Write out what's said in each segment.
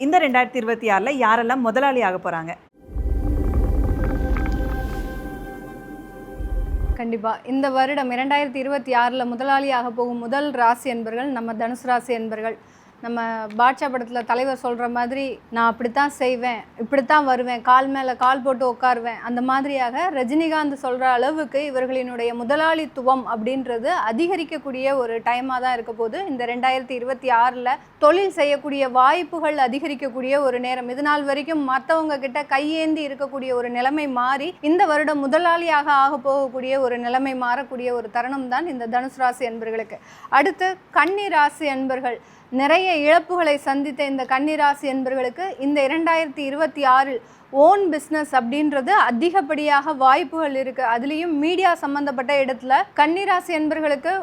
இந்த ரெண்டாயிரத்தி இருபத்தி ஆறில் யாரெல்லாம் முதலாளி ஆக போகிறாங்க கண்டிப்பாக இந்த வருடம் இரண்டாயிரத்தி இருபத்தி ஆறில் முதலாளியாக போகும் முதல் ராசி என்பர்கள் நம்ம தனுசு ராசி என்பர்கள். நம்ம பாட்ஷா படத்தில் தலைவர் சொல்கிற மாதிரி நான் அப்படித்தான் செய்வேன் இப்படித்தான் வருவேன் கால் மேலே கால் போட்டு உட்காருவேன். அந்த மாதிரியாக ரஜினிகாந்த் சொல்கிற அளவுக்கு இவர்களினுடைய முதலாளித்துவம் அப்படின்றது அதிகரிக்கக்கூடிய ஒரு டைமாக தான் இருக்க போது இந்த ரெண்டாயிரத்தி இருபத்தி ஆறில் தொழில் செய்யக்கூடிய வாய்ப்புகள் அதிகரிக்கக்கூடிய ஒரு நேரம். இது நாள் வரைக்கும் மற்றவங்க கிட்ட கையேந்தி இருக்கக்கூடிய ஒரு நிலைமை மாறி இந்த வருடம் முதலாளியாக ஆக போகக்கூடிய ஒரு நிலைமை மாறக்கூடிய ஒரு தருணம் தான் இந்த தனுசு ராசி என்பர்களுக்கு அடுத்து கன்னி ராசி என்பர்கள் நிறைய இழப்புகளை சந்தித்த இந்த கன்னிராசி என்பவர்களுக்கு இந்த இரண்டாயிரத்தி இருபத்தி ஆறில் ஓன் பிஸ்னஸ் அப்படின்றது அதிகப்படியாக வாய்ப்புகள் இருக்குது அதுலேயும் மீடியா சம்மந்தப்பட்ட இடத்துல கன்னிராசி என்பர்களுக்கு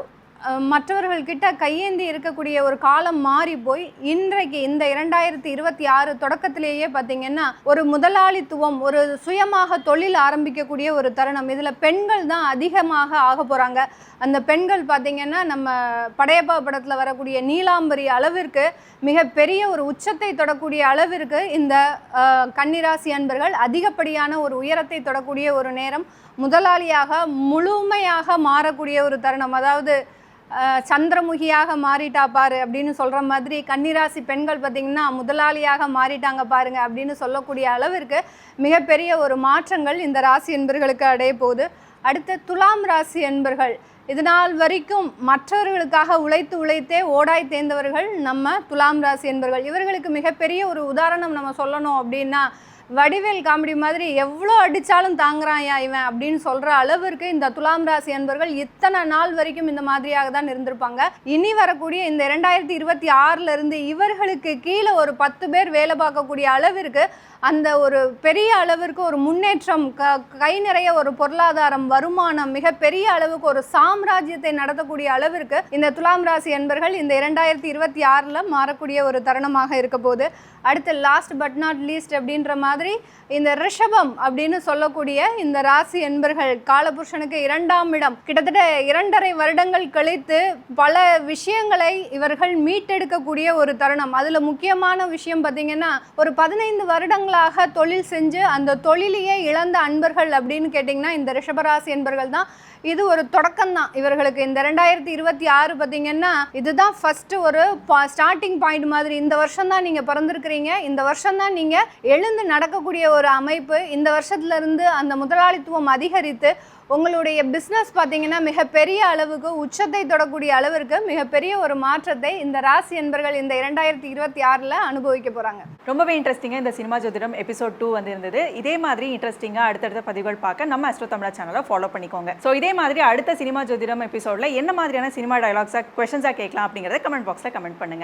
மற்றவர்கள்கிட்ட கையேந்தி இருக்கக்கூடிய ஒரு காலம் மாறி போய் இன்றைக்கு இந்த இரண்டாயிரத்தி இருபத்தி ஆறு தொடக்கத்திலேயே பார்த்தீங்கன்னா ஒரு முதலாளித்துவம் ஒரு சுயமாக தொழில் ஆரம்பிக்கக்கூடிய ஒரு தருணம். இதில் பெண்கள் தான் அதிகமாக ஆக போகிறாங்க அந்த பெண்கள் பார்த்தீங்கன்னா நம்ம படையப்பா படத்தில் வரக்கூடிய நீலாம்பரி அளவிற்கு மிகப்பெரிய ஒரு உச்சத்தை தொடக்கூடிய அளவிற்கு இந்த கன்னிராசி அன்பர்கள் அதிகப்படியான ஒரு உயரத்தை தொடக்கூடிய ஒரு நேரம் முதலாளியாக முழுமையாக மாறக்கூடிய ஒரு தருணம். அதாவது சந்திரமுகியாக மாறிட்டா பாரு அப்படின்னு சொல்கிற மாதிரி கன்னிராசி பெண்கள் பார்த்திங்கன்னா முதலாளியாக மாறிட்டாங்க பாருங்க அப்படின்னு சொல்லக்கூடிய அளவிற்கு மிகப்பெரிய ஒரு மாற்றங்கள் இந்த ராசி என்பர்களுக்கு அடைய போகுது. அடுத்து துலாம் ராசி என்பர்கள் இதனால் வரைக்கும் மற்றவர்களுக்காக உழைத்து உழைத்தே ஓடாய் தேர்ந்தவர்கள் நம்ம துலாம் ராசி என்பர்கள். இவர்களுக்கு மிகப்பெரிய ஒரு உதாரணம் நம்ம சொல்லணும் அப்படின்னா வடிவேல் காமெடி மாதிரி எவ்வளோ அடித்தாலும் தாங்குறாயா இவன் அப்படின்னு சொல்கிற அளவிற்கு இந்த துலாம் ராசி அன்பர்கள் இத்தனை நாள் வரைக்கும் இந்த மாதிரியாக தான் இருந்திருப்பாங்க. இனி வரக்கூடிய இந்த இரண்டாயிரத்தி இருபத்தி இருந்து இவர்களுக்கு கீழே ஒரு பத்து பேர் வேலை பார்க்கக்கூடிய அளவிற்கு அந்த ஒரு பெரிய அளவிற்கு ஒரு முன்னேற்றம் க கை நிறைய ஒரு பொருளாதாரம் வருமானம் மிகப்பெரிய அளவுக்கு ஒரு சாம்ராஜ்யத்தை நடத்தக்கூடிய அளவிற்கு இந்த துலாம் ராசி என்பர்கள் இந்த இரண்டாயிரத்தி இருபத்தி ஆறில் மாறக்கூடிய ஒரு தருணமாக இருக்க போகுது. அடுத்து லாஸ்ட் பட் நாட் லீஸ்ட் அப்படின்ற மாதிரி இந்த ரிஷபம் அப்படின்னு சொல்லக்கூடிய இந்த ராசி என்பர்கள் காலபுருஷனுக்கு இரண்டாம் இடம். கிட்டத்தட்ட இரண்டரை வருடங்கள் கழித்து பல விஷயங்களை இவர்கள் மீட்டெடுக்கக்கூடிய ஒரு தருணம். அதில் முக்கியமான விஷயம் பார்த்தீங்கன்னா ஒரு பதினைந்து வருடங்களாக தொழில் செஞ்சு அந்த தொழிலையே இழந்த அன்பர்கள் அப்படின்னு கேட்டிங்கன்னா இந்த ரிஷபராசி என்பர்கள் தான். இது ஒரு தொடக்கம் தான். இவர்களுக்கு இந்த ரெண்டாயிரத்தி இருபத்தி ஆறு பார்த்தீங்கன்னா இதுதான் ஃபர்ஸ்ட் ஒரு ஸ்டார்டிங் பாயிண்ட் மாதிரி. இந்த வருஷம் தான் நீங்கள் பிறந்திருக்கிறீங்க. இந்த வருஷம் தான் நீங்கள் எழுந்து நடக்கக்கூடிய ஒரு அமைப்பு இந்த வருஷத்துல இருந்து அந்த முதலாளித்துவம் அதிகரித்து உங்களுடைய பிஸ்னஸ் பார்த்தீங்கன்னா மிகப்பெரிய அளவுக்கு உச்சத்தை தொடக்கூடிய அளவிற்கு மிகப்பெரிய ஒரு மாற்றத்தை இந்த ராசி என்பர்கள் இந்த இரண்டாயிரத்தி இருபத்தி ஆறில் அனுபவிக்க போகிறாங்க ரொம்பவே இன்ட்ரெஸ்டிங்காக இந்த சினிமா ஜோதிடம் எபிசோட் டூ வந்து இருந்தது இதே மாதிரி இன்ட்ரெஸ்டிங்காக அடுத்தடுத்த பதிவுகள் பார்க்க நம்ம அஸ்ட்ரோ தமிழா சேனலை ஃபாலோ பண்ணிக்கோங்க. ஸோ இதே மாதிரி அடுத்த சினிமா ஜோதிடம் எபிசோடில் என்ன மாதிரியான சினிமா டயலாக்ஸாக கொஷன்ஸாக கேட்கலாம் அப்படிங்கிறத கமெண்ட் பாக்ஸில் கமெண்ட் பண்ணுங்கள்